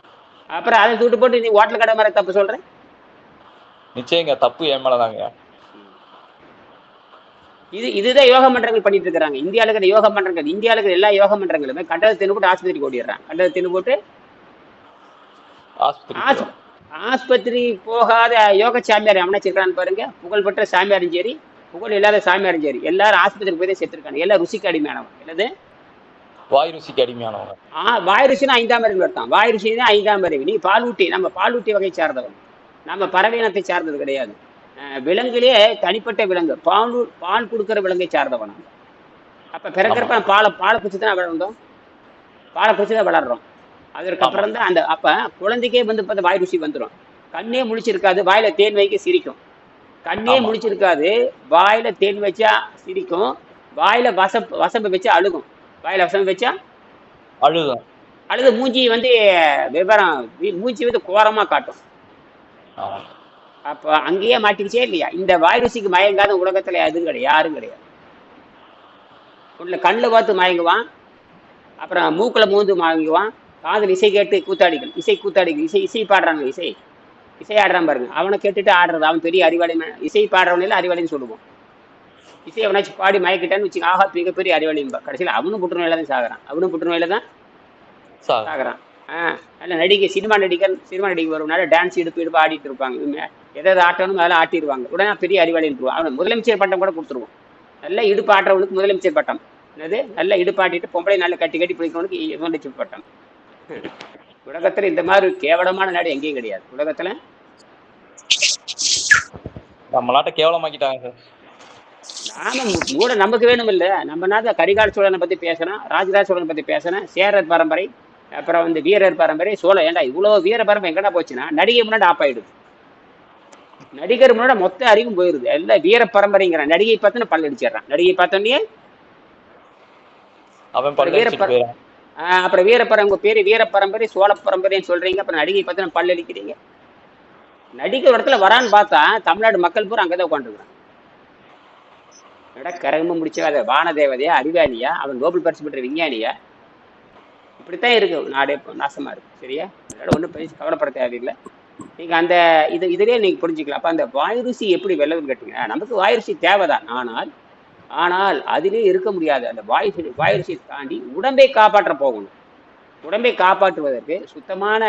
அப்புறம் அதை தூட்டு போட்டு நீ ஹோட்டல் கடை மாதிரி தப்பு சொல்ற? நிச்சயங்க தப்பு என் மேலதாங்கய்யா. இது இதுதான் யோக மன்றங்கள் பண்ணிட்டு இருக்காங்க இந்தியாவில் இருக்கிற யோக மன்றங்கள் இந்தியாவில் இருக்கிற எல்லா யோக மன்றங்களுமே கண்டதை தின்னு போட்டு ஆஸ்பத்திரிக்கு ஓடிடுறான் கண்டதை தின்னு போட்டு ஆஸ்பத்திரி ஆஸ்- ஆஸ்பத்திரி போகாத யோக சாமியார் எவனா வச்சிருக்கான்னு பாருங்க. புகழ்பெற்ற சாமியாரும் சரி புகழ் இல்லாத சாமியாரும் சரி. எல்லாரும் ஆஸ்பத்திரிக்கு போய் தான் செத்துருக்காங்க எல்லாம் ருசிக்கு அடிமையானவங்க. என்னது? வாய் ருசிக்கு அடிமையானவங்க. ஆ வாய் ருசினா ஐந்தாம் அறிவு எடுத்தான் வாய் ருசி தான் ஐந்தாம் அறிவு. நீ பாலூட்டி நம்ம பாலூட்டி வகை சார்ந்தவங்க. நம்ம பறவை இனத்தை சார்ந்தது கிடையாது. அஹ் விலங்குலயே தனிப்பட்ட விலங்கு. பால் பால் கொடுக்கிற விலங்கை சார்ந்தவன் அப்ப பிறக்கிறப்ப பாலை பாலை குடிச்சு தான் வளர்ந்தோம்? பாலை குடிச்சு தான் வளர்றோம். அதற்கப்புறம் தான் அந்த அப்ப குழந்தைக்கே வந்து இப்ப வாய் ருசி வந்துடும் கண்ணே முழிச்சிருக்காது வாயில தேன் வைக்க சிரிக்கும். கண்ணே. முழிச்சிருக்காது வாயில தேன் வச்சா சிரிக்கும். வாயில வசப்பு வசம்பு வச்சா அழுகும். வாயில வசம்பு வச்சா அழுகும். அல்லது மூஞ்சி வந்து விவரம் மூஞ்சி வந்து கோரமா காட்டும். அப்போ அங்கேயே மாட்டிக்கிச்சே இல்லையா? இந்த வாய் ருசிக்கு மயங்காத உலகத்துல எதுவும் கிடையாது யாரும் கிடையாது. உள்ள கண்ணில் பார்த்து மயங்குவான் அப்புறம் மூக்குல மூந்து மயங்குவான் காதில் இசை கேட்டு கூத்தாடிகள் இசை கூத்தாடிகள் இசை இசை பாடுறாங்க இசை. இசை ஆடுறான் பாருங்க. அவனை கேட்டுட்டு ஆடுறது. அவன் பெரிய அறிவாளி இசை பாடுறவனையில அறிவாளின்னு சொல்லுவோம் இசை அவனாச்சும் பாடி மயக்கிட்டான்னு வச்சுக்க ஆஹா மிகப்பெரிய அறிவாளிம்பா கடைசியில் அவனும் புற்றுநோயில தான் சாகுறான். அவனும் புற்றுநோயில தான் சார் நல்ல நடிகை சினிமா நடிகர் சினிமா நடிகை வருவனால டான்ஸ் இடுப்பு இடுப்பு ஆடிட்டு இருப்பாங்க. இவங்க எதாவது ஆட்டணும் அதெல்லாம் ஆட்டிடுவாங்க. உடனே பெரிய அறிவாளி இருப்பான் அவன் முதலமைச்சர் பட்டம் கூட கொடுத்துருவோம். நல்ல இடுப்பு ஆட்டுறவனுக்கு முதலமைச்சர் பட்டம். என்னது? நல்ல இடுப்பு ஆட்டிட்டு பொம்பளை நல்ல கட்டி கட்டி பிடிக்கிறவனுக்கு முதலமைச்சர் பட்டம். உலகத்துல இந்த மாதிரி கேவலமான நாடு எங்கேயும் கிடையாது. உலகத்துல? நம்ம நாட்டை கேவலமாக்கிட்டாங்க சார். ஆமா மூ- மூட நமக்கு வேணும் இல்ல நம்ம நாட்டு கரிகால சோழனை பத்தி பேசணும் ராஜராஜ சோழனை பத்தி பேசணும் சேரர் பரம்பரை அப்புறம் வந்து வீரர் பரம்பரை சோழ ஏண்டா இவ்வளவு வீர பரம்பரை எங்கடா போச்சுன்னா நடிகை முன்னாடி ஆப் ஆயிடுது. நடிகர் முன்னாடி மொத்த அறிவும் போயிருது. எல்லாம் வீர பரம்பரைங்கிறான் நடிகை பார்த்துன்னு பல்ல அடிச்சிடுறான். நடிகை பார்த்தோன்னே அவன் அப்புறம் வீர பரம்பரை உங்க பேரு வீர பரம்பரை சோழ பரம்பரைன்னு சொல்றீங்க. அப்புறம் நடிகை பார்த்து பல்ல அடிக்கிறீங்க. நடிக்கிற இடத்துல வரான்னு பார்த்தா தமிழ்நாடு மக்கள் பூரா அங்கதான் உட்காந்துருக்கான் எடா கரகமும் முடிச்ச வானதேவதையா அறிவாளியா அவன் நோபல் பரிசு பெற்ற விஞ்ஞானியா? இப்படித்தான் இருக்கு. நாடே இப்போ நாசமா இருக்கு. சரியா? அதனால ஒன்றும் பேசி கவலைப்பட தேவையில்லை. நீங்க அந்த இது இதுலயே நீங்க புரிஞ்சுக்கலாம். அப்ப அந்த வாயுருசி எப்படி வெல்லதுன்னு கேட்டீங்க நமக்கு வாயுருசி தேவைதான். ஆனால் ஆனால் அதிலே இருக்க முடியாது. அந்த வாயு வாயுருசியை தாண்டி உடம்பை காப்பாற்ற போகணும். உடம்பை காப்பாற்றுவதற்கு சுத்தமான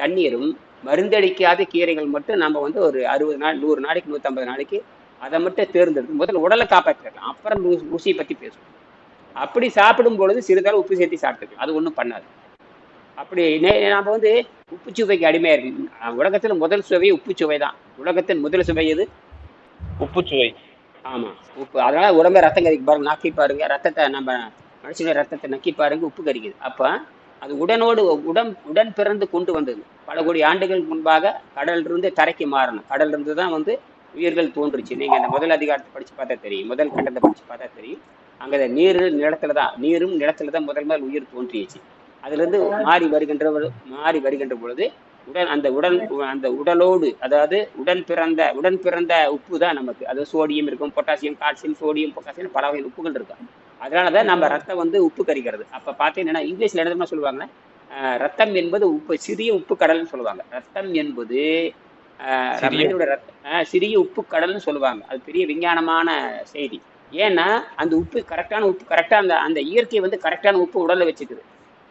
தண்ணீரும் மருந்தடிக்காத கீரைகள் மட்டும் நம்ம வந்து ஒரு அறுபது நாள் நூறு நாளைக்கு நூற்றம்பது நாளைக்கு அதை மட்டும் தேர்ந்தெடுத்து முதல்ல உடலை காப்பாற்றிடலாம் அப்புறம் ருசியை பற்றி பேசுவோம். அப்படி சாப்பிடும் பொழுது சிறிதளவு உப்பு சேர்த்து சாப்பிட்டுக்கலாம். அது ஒன்றும் பண்ணாது. அப்படி நாம வந்து உப்பு சுவைக்கு அடிமையா இருக்கு உலகத்துல முதல் சுவை உப்பு சுவை தான். உலகத்தின் முதல் சுவை எது? உப்புச்சுவை ஆமா. உப்பு அதனால உடம்பே ரத்தம் கறிக்கு பாருங்க நக்கி பாருங்க ரத்தத்தை நம்ம மனுஷன ரத்தத்தை நக்கி பாருங்க உப்பு கறிக்குது அப்ப அது உடனோடு உடன் உடன் பிறந்து கொண்டு வந்தது. பல கோடி ஆண்டுகள் முன்பாக கடல்ல இருந்து தரைக்கு மாறணும். கடல்ல இருந்து தான் வந்து உயிர்கள் தோன்றுச்சு. நீங்க அந்த முதல் அதிகாரத்தை படிச்சு பார்த்தா தெரியும். முதல் கட்டத்தை படிச்சு பார்த்தா தெரியும். அங்க நீர் நிலத்துல தான் நீரும் நிலத்துல தான் முதல் முதல் உயிர் தோன்றியச்சு. அதுல இருந்து மாறி வருகின்ற மாறி வருகின்ற பொழுது உடல் அந்த உடல் அந்த உடலோடு அதாவது உடன் பிறந்த உடன் பிறந்த உப்பு தான் நமக்கு. அது சோடியம் இருக்கும் பொட்டாசியம் கால்சியம் சோடியம் பொட்டாசியம் பல வகை உப்புகள் இருக்கும் அதனாலதான் நம்ம ரத்தம் வந்து உப்பு கரிக்கிறது. அப்ப பார்த்தீங்கன்னா இங்கிலீஷ்ல என்ன தெரியுமா சொல்லுவாங்க? அஹ், ரத்தம் என்பது உப்பு சிறிய உப்பு கடல்னு சொல்லுவாங்க. ரத்தம் என்பது அஹ், சிறிய- மனிதனோட ரத்த அஹ், சிறிய உப்பு கடல்னு சொல்லுவாங்க. அது பெரிய விஞ்ஞானமான செய்தி. ஏன்னா அந்த உப்பு கரெக்டான உப்பு கரெக்டா அந்த அந்த இயற்கை வந்து கரெக்டான உப்பு உடல்ல வச்சுக்குது.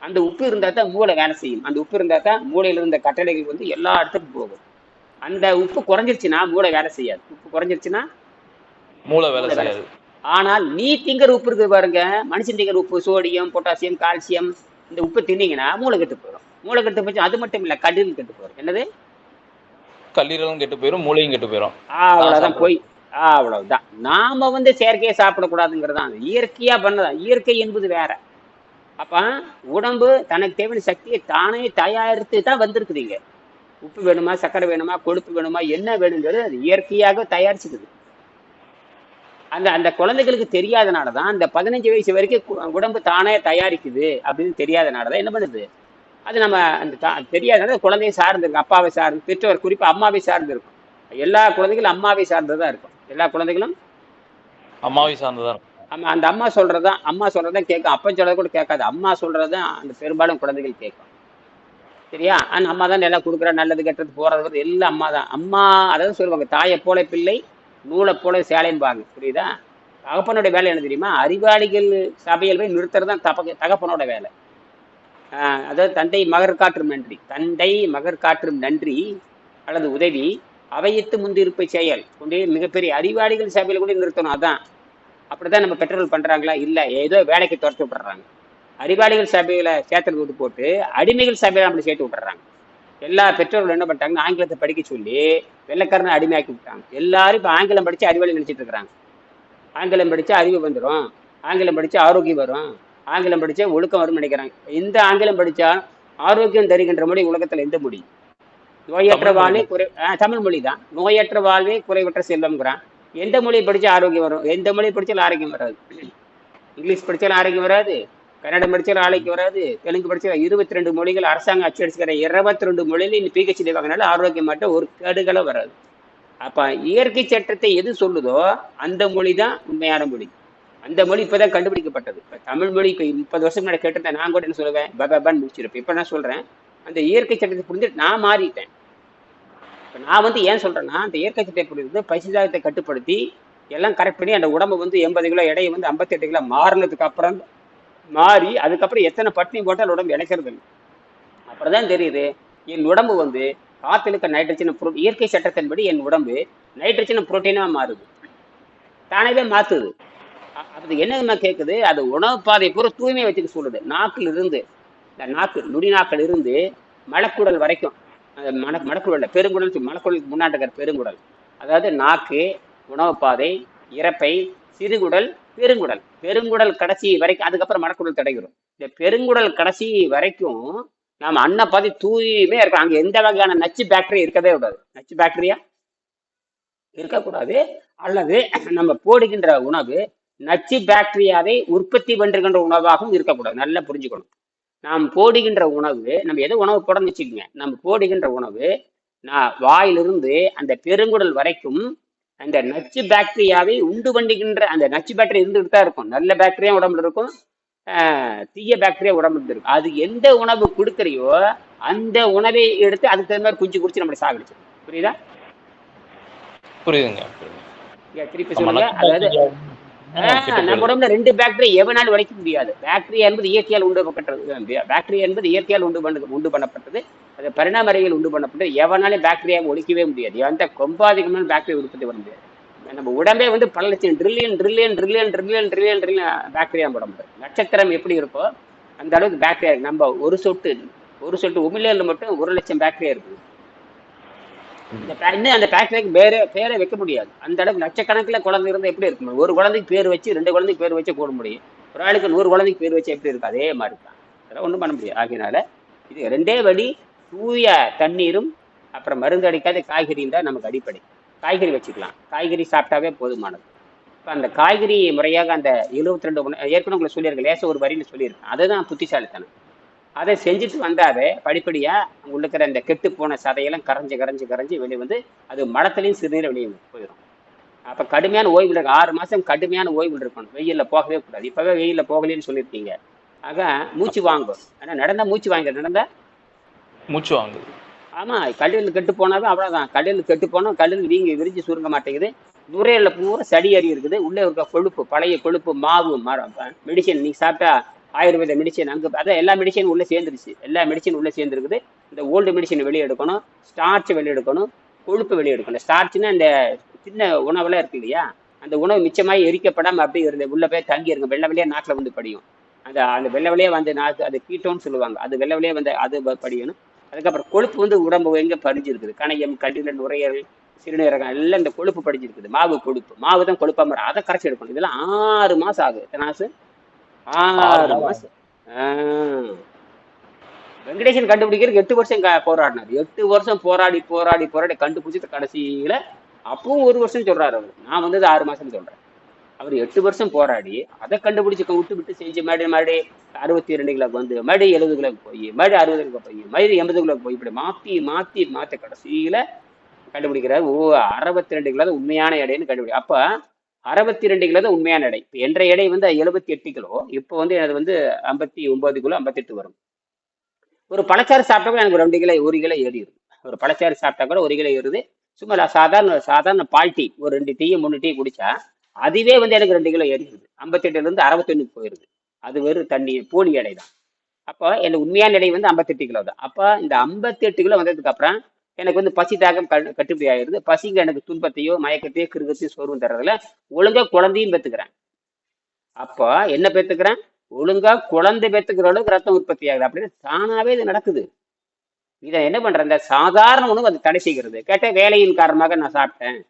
அந்த உப்பு இருந்தா தான் மூளை வேலை செய்யும். அந்த உப்பு இருந்தா தான் மூளையில இருந்த கட்டளைகள் வந்து எல்லா இடத்துக்கும் போகும். அந்த உப்பு குறைஞ்சிருச்சுன்னா மூளை வேலை செய்யாது. உப்பு குறைஞ்சிருச்சுன்னா மூளை வேலை செய்யாது. ஆனால் நீ திங்கிற உப்பு இருக்குது பாருங்க. மனுஷன் திங்கிற உப்பு சோடியம் பொட்டாசியம் கால்சியம் இந்த உப்பு தின்னீங்கன்னா மூளை கெட்டு போயிடும். மூளை கெட்டு போச்சு அது மட்டும் இல்ல கல்லீரல் கெட்டு போயிடும். என்னது? கல்லீரலும் கெட்டு போயிடும் மூளையும் கெட்டு போயிடும் சாப்பிடுறது. போய் அவ்வளவுதான். நாம வந்து செயற்கையை சாப்பிடக்கூடாதுங்கிறதான் இயற்கையா பண்ணதான். இயற்கை என்பது வேற. அப்ப உடம்பு தனக்கு தேவையான சக்தியை தானே தயாரித்து தான் வந்திருக்குதுங்க உப்பு வேணுமா சர்க்கரை வேணுமா கொழுப்பு வேணுமா என்ன வேணுங்கிறது அது இயற்கையாக தயாரிச்சுக்குது. அந்த அந்த குழந்தைகளுக்கு தெரியாதனால தான் அந்த பதினஞ்சு வயசு வரைக்கும் உடம்பு தானே தயாரிக்குது அப்படின்னு தெரியாதனால தான் என்ன பண்ணுது? அது நம்ம அந்த தா- தெரியாதனால குழந்தையை சார்ந்திருக்கும் அப்பாவை சார்ந்து பெற்றோர் குறிப்பா அம்மாவை சார்ந்து இருக்கும் எல்லா குழந்தைகளும் அம்மாவை சார்ந்ததா இருக்கும். எல்லா குழந்தைகளும்? அம்மாவை சார்ந்ததான். அம்மா அந்த அம்மா சொல்றதுதான் அம்மா சொல்றதான் கேட்கும். அப்பன் சொல்றத கூட கேட்காது. அம்மா சொல்றதுதான் அந்த பெரும்பாலும் குழந்தைகள் கேட்கும். சரியா? அந்த அம்மா தான் எல்லாம் கொடுக்குறா நல்லது கெட்டது போறது வருது எல்லாம் அம்மா தான். அம்மா அதாவது சொல்லுவாங்க தாயை போல பிள்ளை நூலை போல சேலைம்பாங்க. புரியுதா? தகப்பனோட வேலை என்ன தெரியுமா? அறிவாளிகள் சபையில் போய் நிறுத்துறது தான் தப்ப தகப்பனோட வேலை. அதாவது தந்தை மகர் காற்றும் நன்றி. தந்தை மகர் காற்றும் நன்றி அல்லது உதவி அவையத்து முந்திருப்பை செயல். கொண்டே மிகப்பெரிய அறிவாளிகள் சபையில் கூட நிறுத்தணும் அதான். அப்படிதான் நம்ம பெற்றோர்கள் பண்றாங்களா? இல்ல ஏதோ வேலைக்கு துரத்து விட்டுறாங்க. அறிவாளிகள் சபையில சேர்த்து விட்டு போட்டு அடிமைகள் சபையில நம்மளை சேர்த்து விட்டுறாங்க. எல்லா பெற்றோர்களும் என்ன பண்ணிட்டாங்க? ஆங்கிலத்தை படிக்க சொல்லி வெள்ளைக்காரனை அடிமையாக்கி விட்டாங்க. எல்லாரும் இப்போ ஆங்கிலம் படித்து அறிவாளி நினச்சிட்டு இருக்கிறாங்க. ஆங்கிலம் படித்து அறிவு வந்துடும் ஆங்கிலம் படித்து ஆரோக்கியம் வரும். ஆங்கிலம் படித்தா ஒழுக்கம் வரும்னு நினைக்கிறாங்க. எந்த ஆங்கிலம் படித்தா ஆரோக்கியம் தருகின்ற மொழி உலகத்தில் எந்த மொழி? நோயற்ற வாழ்வே குறை தமிழ் மொழி தான் நோயற்ற வாழ்வே குறைவற்ற செல்வம்ங்கிறான். எந்த மொழி படிச்சா ஆரோக்கியம் வரும்? எந்த மொழி படிச்சாலும் ஆரோக்கியம் வராது. இங்கிலீஷ் படிச்சாலும் ஆரோக்கியம் வராது. கன்னடம் படிச்சாலும் ஆரோக்கியம் வராது. தெலுங்கு படிச்சாலும் இருபத்தி ரெண்டு மொழிகள் அரசாங்கம் அச்சடிச்சுக்கிற இருபத்தி ரெண்டு மொழியில இந்த பிஹெச்டி வாங்கினால ஆரோக்கியம் மட்டும் ஒரு கேடுகளும் வராது. அப்ப இயற்கை சட்டத்தை எது சொல்லுதோ அந்த மொழி தான் உண்மையான மொழி. அந்த மொழி இப்பதான் கண்டுபிடிக்கப்பட்டது. இப்ப தமிழ் மொழி இப்ப முப்பது வருஷம் முன்னாடி கேட்டிருந்தேன். நான் கூட என்ன சொல்லுவேன்? பபான்னு முடிச்சிருப்பேன். இப்ப நான் சொல்றேன். அந்த இயற்கை சட்டத்தை புரிஞ்சுட்டு நான் மாறிட்டேன். இப்போ நான் வந்து ஏன் சொல்கிறேன்னா அந்த இயற்கை சட்டத்தை புரிந்து பசிதாகத்தை கட்டுப்படுத்தி எல்லாம் கரெக்ட் பண்ணி அந்த உடம்பு வந்து எண்பது கிலோ எடையை வந்து ஐம்பத்தெட்டு கிலோ மாறினதுக்கு அப்புறம் மாறி அதுக்கப்புறம் எத்தனை பட்டினி போட்டால் உடம்பு இணைக்கிறது இல்லை அப்புறம் தான் தெரியுது. என் உடம்பு வந்து காத்திருக்க இருக்க நைட்ரஜன் புரோ இயற்கை சட்டத்தின்படி என் உடம்பு நைட்ரஜன் புரோட்டீனாக மாறுது. தானவே மாற்றுது அது என்ன கேட்குது அது உணவு பாதை பூரா தூய்மையை வச்சுக்க சொல்லுது. நாக்கில் இருந்து இந்த நாக்கு நுடி நாக்கில் இருந்து மலக்குடல் வரைக்கும். மண மலக்குடல் பெருங்குடல் சொல்லி- மலக்குடலுக்கு முன்னாடி இருக்கிற பெருங்குடல். அதாவது நாக்கு உணவு பாதை இறப்பை சிறுகுடல் பெருங்குடல். பெருங்குடல் கடைசி வரைக்கும் அதுக்கப்புறம் மடக்குடல் தடைகிறோம் இந்த பெருங்குடல் கடைசி வரைக்கும் நாம் அன்ன பாதி தூயுமே இருக்கும் அங்கே எந்த வகையான நச்சு பாக்டீரியா இருக்கவே கூடாது. நச்சு பாக்டீரியா இருக்கக்கூடாது. அல்லது நம்ம போடுகின்ற உணவு நச்சு பாக்டீரியாவை உற்பத்தி பண்ணுகின்ற உணவாகவும் இருக்கக்கூடாது. நல்லா புரிஞ்சுக்கணும். நாம் போடுகின்ற உணவு நம்ம எதோ உணவு போடணும்னு வச்சுக்கோங்க. நம்ம போடுகின்ற உணவு நான் வாயிலிருந்து அந்த பெருங்குடல் வரைக்கும் அந்த நச்சு பாக்டீரியாவை உண்டு பண்ணுகின்ற அந்த நச்சு பாக்டீரியா இருந்துகிட்டு தான் இருக்கும். நல்ல பாக்டீரியா உடம்புல இருக்கும். தீய பாக்டீரியா உடம்புல இருக்கும் அது எந்த உணவு கொடுக்குறியோ அந்த உணவை எடுத்து அதுக்கு தகுந்த மாதிரி குஞ்சு குடிச்சு நம்மளை சாகடிச்சிடும் புரியுதா? புரியுதுங்க திருப்பி சொல்லுங்க. அதாவது நம்ம. உடம்புல ரெண்டு பாக்டீரியா எவனாலும் உடைக்க முடியாது. பாக்டீரியா என்பது இயற்கையால் உண்டு பண்ணப்பட்டது. பாக்டீரியா என்பது இயற்கையால் உண்டு பண்ண உண்டு பண்ணப்பட்டது. அது பரிணாம அறிவியல் உண்டு பண்ணப்பட்டது. எவனாலும் பாக்டீரியா ஒழிக்கவே முடியாது. எந்த கொம்பாதிகமான பாக்டீரியா உற்பத்தி பண்ண முடியாது. நம்ம உடம்பே வந்து பல லட்சம் trillion trillion trillion trillion trillion trillion bacteria உடம்பு நட்சத்திரம் எப்படி இருக்கோ அந்த அளவுக்கு பாக்டீரியா இருக்கு. நம்ம ஒரு சொட்டு ஒரு சொட்டு உமிழ்நீர்ல மட்டும் ஒரு லட்சம் பாக்டீரியா இருக்குது. இன்னும் அந்த ஃபேக்டரிக்கு பேரே பேரை வைக்க முடியாது. அந்த அளவுக்கு லட்சக்கணக்கில் குழந்தை இருந்தால் எப்படி இருக்கும்? ஒரு குழந்தைக்கு பேர் வச்சு ரெண்டு குழந்தைக்கு பேர் வச்சு கூட முடியும். ஒரு ஆளுக்கு நூறு குழந்தைக்கு பேர் வச்சு எப்படி இருக்கும்? அதே மாதிரி தான். அதெல்லாம் ஒன்றும் பண்ண முடியாது. ஆகையினால இது ரெண்டே வழி தூய தண்ணீரும் அப்புறம் மருந்து அடிக்காத காய்கறியும் தான் நமக்கு அடிப்படை. காய்கறி வச்சுக்கலாம். காய்கறி சாப்பிட்டாவே போதுமானது. இப்போ அந்த காய்கறி முறையாக அந்த 72 ரெண்டு ஏற்கனவே உங்களை சொல்லியிருக்கேன் லேச ஒரு வரின்னு சொல்லியிருக்கேன். அதுதான் புத்திசாலித்தனம். அதை செஞ்சுட்டு வந்தாவே படிப்படியாக இருக்கிற இந்த கெட்டு போன சதையெல்லாம் கரைஞ்சு கரைஞ்சு கரைஞ்சு வெளியே வந்து அது மடத்துலையும் சிறுநீர் வெளியே போயிடும் அப்போ கடுமையான ஓய்வு இருக்கு. ஆறு மாதம் கடுமையான ஓய்வு இருக்கணும். வெயிலில் போகவே கூடாது. இப்போவே வெயிலில் போகலன்னு சொல்லியிருக்கீங்க. ஆக மூச்சு வாங்கும் ஆனால் நடந்தா மூச்சு வாங்க. நடந்தா மூச்சு வாங்குது ஆமாம் கல்லில் கெட்டு போனாவே அவ்வளோதான் கல்லில் கெட்டு போனால் கல்லில் வீங்கி விரிஞ்சு சுருங்க மாட்டேங்குது. நுரையீரலில் பூரா சடி அரி இருக்குது. உள்ளே இருக்க கொழுப்பு பழைய கொழுப்பு மாவு மரம் மெடிசன். நீ சாப்பிட்டா ஆயுர்வேத மெடிசன் அங்கே அதான் எல்லா மெடிசனும் உள்ளே சேர்ந்துருச்சு. எல்லா மெடிசன் உள்ளே சேர்ந்துருக்குது. இந்த ஓல்டு மெடிசன் வெளியே எடுக்கணும் ஸ்டார்ச் வெளியே எடுக்கணும் கொழுப்பு வெளியே எடுக்கணும் ஸ்டார்ச்னா இந்த சின்ன உணவெல்லாம் இருக்கு இல்லையா? அந்த உணவு மிச்சமாக எரிக்கப்படாமல் அப்படியே இருந்து உள்ளே போய் தங்கி இருங்க. வெள்ளை வெளியே நாட்டில் வந்து படியும். அந்த அந்த வெள்ளை வெளியே வந்து நாக்கு அது கீட்டோன்னு சொல்லுவாங்க. அது வெள்ளை வெளியே வந்து அது படியணும். அதுக்கப்புறம் கொழுப்பு வந்து உடம்பு எங்கே படிஞ்சிருக்குது? கணையம் கடின நுரையீரல் சிறுநீரகம் எல்லாம் இந்த கொழுப்பு படிஞ்சிருக்குது. மாவு கொழுப்பு. மாவு தான் கொழுப்பா அதை கரைச்சி எடுக்கணும். இதெல்லாம் ஆறு மாதம் ஆகுது. எத்தனை ஆறு மாசம். வெங்கடேசன் கண்டுபிடிக்கிறதுக்கு எட்டு வருஷம் போராடினார். எட்டு வருஷம் போராடி போராடி போராடி கண்டுபிடிச்சிட்டு கடைசியில அப்பவும் ஒரு வருஷம் சொல்றாரு அவர். நான் வந்தது ஆறு மாசம் சொல்றேன். அவர் எட்டு வருஷம் போராடி அதை கண்டுபிடிச்சு விட்டு விட்டு செஞ்சு மறுபடியும் மறுபடியும் அறுபத்தி ரெண்டு கிலோக்கு வந்து மறுபடியும் எழுபது கிலோக்கு போய் மறுபடியும் அறுபது கிலோ போய் மறுபடியும் எண்பது கிலோக்கு போய் இப்படி மாத்தி மாத்தி மாத்தி கடைசியில கண்டுபிடிக்கிறார். ஓ அறுபத்தி ரெண்டு கிலோ உண்மையான எடைன்னு கண்டுபிடி அப்ப அறுபத்தி ரெண்டு கிலோ தான் உண்மையான எடை. இப்போ என்ற எடை வந்து எழுபத்தி எட்டு கிலோ. இப்போ வந்து அது வந்து ஐம்பத்தி ஒன்பது கிலோ ஐம்பத்தெட்டு வரும். ஒரு பழச்சாறு சாப்பிட்டா கூட எனக்கு ரெண்டு கிலோ ஒரு கிலோ ஏறிடுது ஒரு பழச்சாறு சாப்பிட்டா கூட ஒரு கிலோ ஏறுது. சும்மா நான் சாதாரண சாதாரண பால் டீ ஒரு ரெண்டு டீ மூணு டீ குடிச்சா அதுவே வந்து எனக்கு ரெண்டு கிலோ ஏறிடுது. ஐம்பத்தெட்டுலேருந்து அறுபத்தொன்னுக்கு போயிடுது அது வெறும் தண்ணி போலி எடை தான். அப்போ எனக்கு உண்மையான எடை வந்து ஐம்பத்தெட்டு கிலோ தான். அப்போ இந்த ஐம்பத்தெட்டு கிலோ வந்ததுக்கு அப்புறம் எனக்கு வந்து பசி தாக்கம் கட்டுப்படி ஆயிடுது. பசிங்க எனக்கு துன்பத்தையோ மயக்கத்தையோ கிருகத்தையோ சோர்வும் தர்றதுல ஒழுங்கா குழந்தையும் பெத்துக்கிறேன். அப்போ என்ன பெத்துக்கிறேன்? ஒழுங்கா குழந்தை பெத்துக்கிற அளவுக்கு ரத்தம் உற்பத்தி ஆகுது. அப்படின்னு தானாவே இது நடக்குது. இதை என்ன பண்றேன் இந்த சாதாரண உணவு அது தடை செய்கிறது. கேட்ட வேலையின் காரணமாக நான் சாப்பிட்டேன்.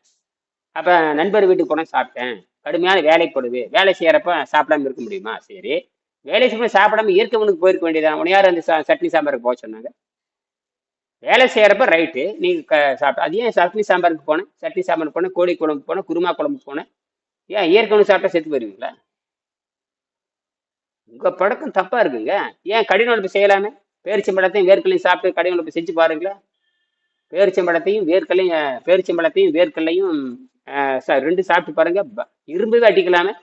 அப்ப நண்பர் வீட்டுக்கு போனால் சாப்பிட்டேன். கடுமையான வேலைப்படுது வேலை செய்யறப்ப சாப்பிடாம இருக்க முடியுமா? சரி. வேலை செய்ய சாப்பிடாம இயற்கை உனக்கு போயிருக்க வேண்டியதான் உன யார் அந்த சா- சட்னி சாம்பாருக்கு போக சொன்னாங்க? வேலை செய்கிறப்ப ரைட்டு நீங்கள் க- சாப்பிட்டு அது ஏன் சட்னி சாம்பாருக்கு போனேன்? சட்னி சாம்பாருக்கு போனேன் கோழி குழம்பு போனேன் குருமா குழம்பு போனேன். ஏன் இயற்கை சாப்பிட்டா செத்து போயிருவீங்களா? உங்கள் பழக்கம் தப்பாக இருக்குங்க. ஏன் கடின உழைப்பு செய்யலாமே? பேரிச்சம்பழத்தையும் வேர்க்கல்லையும் சாப்பிட்டு கடின உழைப்பு செஞ்சு பாருங்களா பேரிச்சம்பழத்தையும் வேர்க்கல்லையும் பேரிச்சம்பழத்தையும் வேர்க்கல்லையும் ரெண்டு சாப்பிட்டு பாருங்க. இரும்பவே அடிக்கலாமே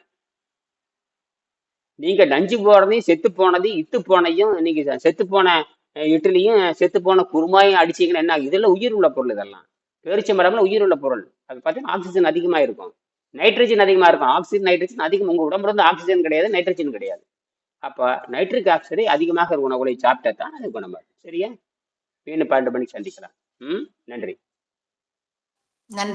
நீங்க நஞ்சு போனதையும் செத்து போனதையும் இத்து போனையும் நீங்க செத்து போன இட்லியும் செத்து போன குருமாயும் அடிச்சிங்கன்னா என்ன ஆகுது இதெல்லாம் உயிர் உள்ள பொருள் இதெல்லாம். பேரிச்சம்பழம்ல உயிர் உள்ள பொருள். அது பார்த்தீங்கன்னா ஆக்சிஜன் அதிகமாக இருக்கும். நைட்ரஜன் அதிகமா இருக்கும். ஆக்சிஜன் நைட்ரஜன் அதிகம். உங்கள் உடம்புல இருந்து ஆக்சிஜன் கிடையாது நைட்ரஜன் கிடையாது. அப்போ நைட்ரிக் ஆக்சைடு அதிகமாக உணவுகளை சாப்பிட்டா தான் அது குணமாகும். சரியா? மீண்டும் பன்னெண்டு மணிக்கு சந்திக்கலாம். ம்? நன்றி. நன்றி.